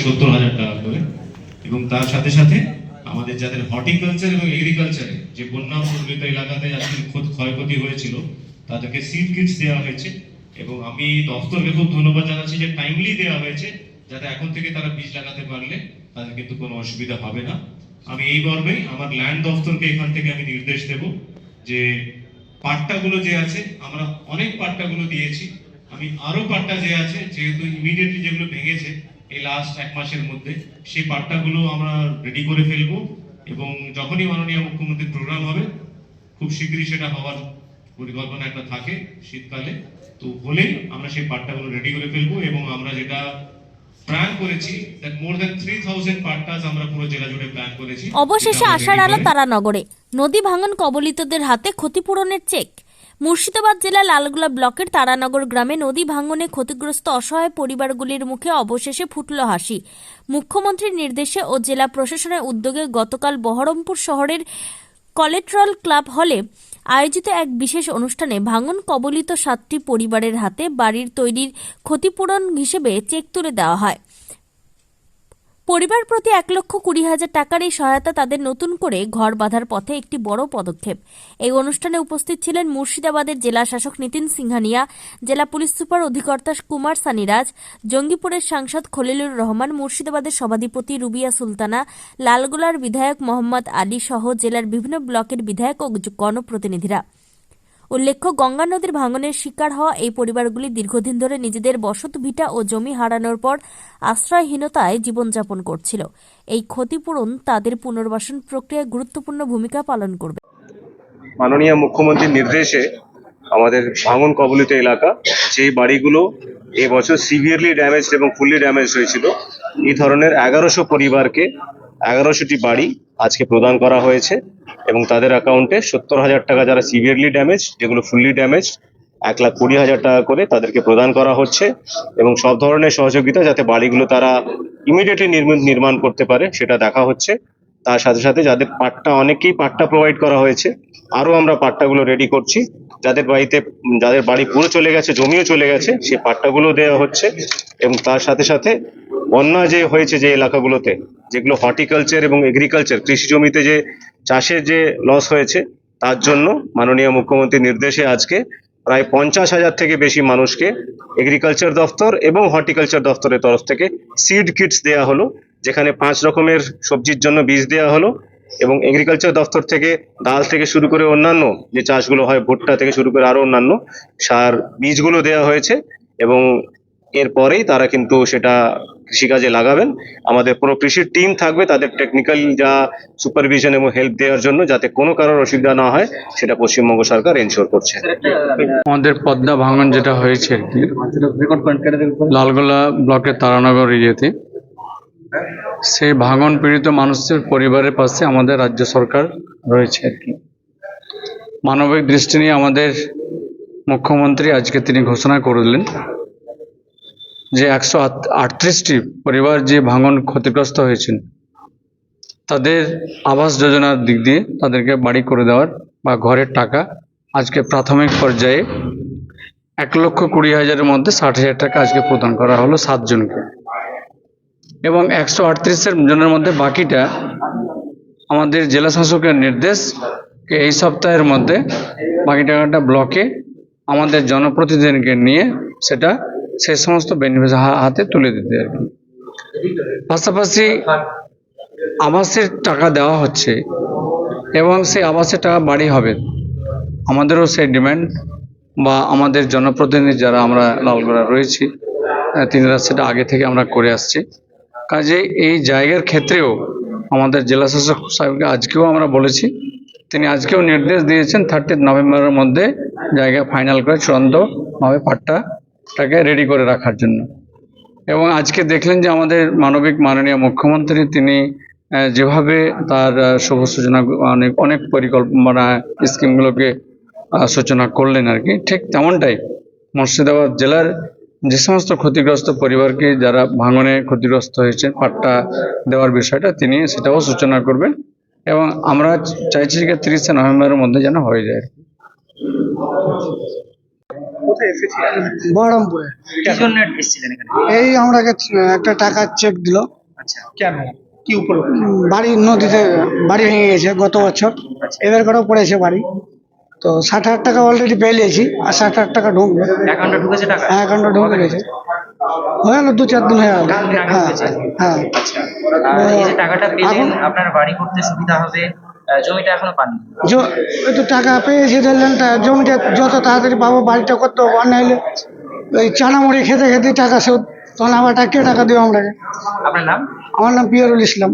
সত্তর হাজার টাকা করে। এবং তার সাথে সাথে আমাদের যাদের হর্টিকালচার এবং এগ্রিকালচারে যে বন্যা প্রভাবিত এলাকাতে ক্ষত- ক্ষয়ক্ষতি হয়েছিল, তাদেরকে সিড কিটস দেওয়া হয়েছে। এবং আমি দফতরকে খুব ধন্যবাদ জানাচ্ছি যে টাইমলি দেওয়া হয়েছে, যাতে এখন থেকে তারা বীজ লাগাতে পারলে তাদের কিন্তু কোনো অসুবিধা হবে না। আমি এই মর্মেই আমার ল্যান্ড দফতরকে এখান থেকে আমি নির্দেশ দেব যে পাট্টাগুলো যে আছে, আমরা অনেক পাট্টাগুলো দিয়েছি। আমি আরও পাট্টা যে আছে, যেহেতু ইমিডিয়েটলি যেগুলো ভেঙেছে এই লাস্ট এক মাসের মধ্যে সেই পাট্টাগুলো আমরা রেডি করে ফেলব এবং যখনই মাননীয় মুখ্যমন্ত্রীর প্রোগ্রাম হবে খুব শীঘ্রই সেটা হওয়ার পরিকল্পনা একটা থাকে শীতকালে। তো হলেই আমরা সেই পাট্টাগুলো রেডি করে ফেলব এবং আমরা যেটা প্ল্যান করেছি that more than three thousand pattas আমরা পুরো জেলা জুড়ে প্ল্যান করেছি। অবশেষে আশার আলো তারানগরে। নদী ভাঙন কবলিতদের হাতে ক্ষতিপূরণের চেক মুর্শিদাবাদ জেলা লালগোলা ব্লকের তারানগর গ্রামে নদী ভাঙনে ক্ষতিগ্রস্ত অসহায় পরিবারগুলির মুখে অবশেষে ফুটল হাসি। মুখ্যমন্ত্রীর নির্দেশে ও জেলা প্রশাসনের উদ্যোগে গতকাল বহরমপুর শহরের কলেট্রল ক্লাব হলে আয়োজিত এক বিশেষ অনুষ্ঠানে ভাঙন কবলিত সাতটি পরিবারের হাতে বাড়ির তৈরির ক্ষতিপূরণ হিসেবে চেক তুলে দেওয়া হয়। পরিবার প্রতি এক লক্ষ কুড়ি হাজার টাকার এই সহায়তা তাদের নতুন করে ঘর বাঁধার পথে একটি বড় পদক্ষেপ। এই অনুষ্ঠানে উপস্থিত ছিলেন মুর্শিদাবাদের জেলা শাসক নিতিন সিংহানিয়া, জেলা পুলিশ সুপার অধিকর্তা কুমার সানিরাজ, জঙ্গিপুরের সাংসদ খলিলুর রহমান, মুর্শিদাবাদের সভাধিপতি রুবিয়া সুলতানা, লালগোলার বিধায়ক মোহাম্মদ আলী সহ জেলার বিভিন্ন ব্লকের বিধায়ক ও গণপ্রতিনিধিরা। উল্লেখ্য, গঙ্গা নদীর ভাঙনের শিকার হওয়া এই পরিবারগুলি দীর্ঘদিন ধরে নিজেদের বসত ভিটা ও জমি হারানোর পর আশ্রয়হীনতায় জীবনযাপন করছিল। এই ক্ষতিপূরণ তাদের পুনর্বাসন প্রক্রিয়ায় গুরুত্বপূর্ণ ভূমিকা পালন করবে। মাননীয় মুখ্যমন্ত্রীর নির্দেশে আমাদের ভাঙন কবলিত এলাকা যে বাড়িগুলো এবছর সিভিয়ারলি ড্যামেজ এবং ফুললি ড্যামেজ হয়েছিল, এই ধরনের এগারোশো পরিবারকে এগারোশোটি বাড়ি আজকে প্রদান করা হয়েছে। এবং তাদের অ্যাকাউন্টে সত্তর হাজার টাকা যারা সিভিয়ারলি ড্যামেজ যেগুলো ফুললি ড্যামেজ এক লাখ কুড়ি হাজার টাকা করে তাদেরকে প্রদান করা হচ্ছে এবং সব ধরনের সহযোগিতা যাতে বাড়িগুলো তারা ইমিডিয়েটলি নির্মাণ করতে পারে, সেটা দেখা হচ্ছে। তার সাথে সাথে যাদের পাট্টা, অনেকেই পাট্টা প্রোভাইড করা হয়েছে। আরও আমরা পাট্টাগুলো রেডি করছি। যাদের বাড়িতে, যাদের বাড়ি পুরো চলে গেছে, জমিও চলে গেছে সেই পাট্টাগুলো দেওয়া হচ্ছে এবং তার সাথে সাথে বন্যা যে হয়েছে যে এলাকাগুলোতে, যেগুলো হর্টিকালচার এবং এগ্রিকালচার, কৃষি জমিতে যে চাষের যে লস হয়েছে, তার জন্য মাননীয় মুখ্যমন্ত্রীর নির্দেশে আজকে প্রায় পঞ্চাশ হাজার থেকে বেশি মানুষকে এগ্রিকালচার দফতর এবং হর্টিকালচার দফতরের তরফ থেকে সিড কিটস দেওয়া হলো, যেখানে পাঁচ রকমের সবজির জন্য বীজ দেওয়া হলো এবং এগ্রিকালচার দফতর থেকে ডাল থেকে শুরু করে অন্যান্য যে চাষগুলো হয়, ভুট্টা থেকে শুরু করে আরও অন্যান্য সার বীজগুলো দেওয়া হয়েছে এবং এরপরেই তারা কিন্তু সেটা কৃষিকাজে লাগাবেন। আমাদের পুরো কৃষির টিম থাকবে তাদের টেকনিক্যাল যা সুপারভিশন এবং হেল্প দেওয়ার জন্য যাতে কোনো কারোর অসুবিধা না হয়, সেটা পশ্চিমবঙ্গ সরকার এনশোর করছে। আমাদের পদ্মা ভাঙন যেটা হয়েছে আর কি লালগোলা ব্লকের তারানগর এরিয়াতে, সেই ভাঙন পীড়িত মানুষের পরিবারের পাশে আমাদের রাজ্য সরকার রয়েছে আর কি। মানবিক দৃষ্টি নিয়ে আমাদের মুখ্যমন্ত্রী আজকে তিনি ঘোষণা করলেন। যে একশো আটত্রিশটি পরিবার যে ভাঙন ক্ষতিগ্রস্ত হয়েছেন, তাদের আবাস যোজনার দিক দিয়ে তাদেরকে বাড়ি করে দেওয়ার বা ঘরের টাকা আজকে প্রাথমিক পর্যায়ে এক লক্ষ কুড়ি হাজারের মধ্যে ষাট হাজার টাকা আজকে প্রদান করা হলো সাতজনকে এবং একশো আটত্রিশের জনের মধ্যে বাকিটা আমাদের জেলা শাসকের নির্দেশ এই সপ্তাহের মধ্যে বাকি টাকাটা ব্লকে আমাদের জনপ্রতিনিধিকে নিয়ে সেটা সেই সমস্ত বেনিফিট হাতে তুলে দিতে আর কি। পাশাপাশি আবাসের টাকা দেওয়া হচ্ছে এবং সেই আবাসের টাকা বাড়ি হবে। আমাদেরও সেই ডিমান্ড বা আমাদের জনপ্রতিনিধি যারা আমরা লালগোড়া রয়েছি তিনারা সেটা আগে থেকে আমরা করে আসছি। কাজে এই জায়গার ক্ষেত্রেও আমাদের জেলা শাসক সাহেবকে আজকেও আমরা বলেছি, তিনি আজকেও নির্দেশ দিয়েছেন থার্টি নভেম্বরের মধ্যে জায়গা ফাইনাল করে চূড়ান্তভাবে পাট্টাটাকে রেডি করে রাখার জন্য। এবং আজকে দেখলেন যে আমাদের মানবিক মাননীয় মুখ্যমন্ত্রী তিনি যেভাবে তার শুভ সূচনা, অনেক অনেক পরিকল্পনা, স্কিমগুলোকে সূচনা করলেন আর কি। ঠিক তেমনটাই মুর্শিদাবাদ জেলার যে সমস্ত ক্ষতিগ্রস্ত পরিবারকে যারা ভাঙনে ক্ষতিগ্রস্ত হয়েছে পাট্টা দেওয়ার বিষয়টা তিনি সেটাও সূচনা করবেন। এবং আমরা চাইছি যে তিরিশে নভেম্বরের মধ্যে যেন হয়ে যায় কোথায় এসেছিলেন? বহরমপুরে। কি জন্য এসেছিলেন এখানে? এই আমরাকে একটা টাকার চেক দিল। আচ্ছা। কেন? কি উপলক্ষে? বাড়ি নদীতে বাড়ি ভেঙে গেছে গত বছর। এবার করেও পড়েছে বাড়ি। তো ষাট হাজার টাকা অলরেডি পেয়ে নিয়েছি আর ষাট হাজার টাকা ঢুকবে। অ্যাকাউন্টে ঢুকেছে টাকা? অ্যাকাউন্টে ঢুকে গেছে। হয়ে গেল দু চার দিন হয়ে গেল। হ্যাঁ হ্যাঁ। আচ্ছা। টাকাটা পেলেন আপনার বাড়ি করতে সুবিধা হবে? জমিটা এখনও পাননি। তো টাকা পেয়েছি ধরলেন তা জমিটা যত তাড়াতাড়ি পাবো বাড়িটা করতে হবে নাহলে ওই চানা মুড়ি খেতে খেতে টাকা শোধ তখন আবার টাকা কে টাকা দেবো আমরাকে? আপনার নাম? আমার নাম পিয়ারুল ইসলাম।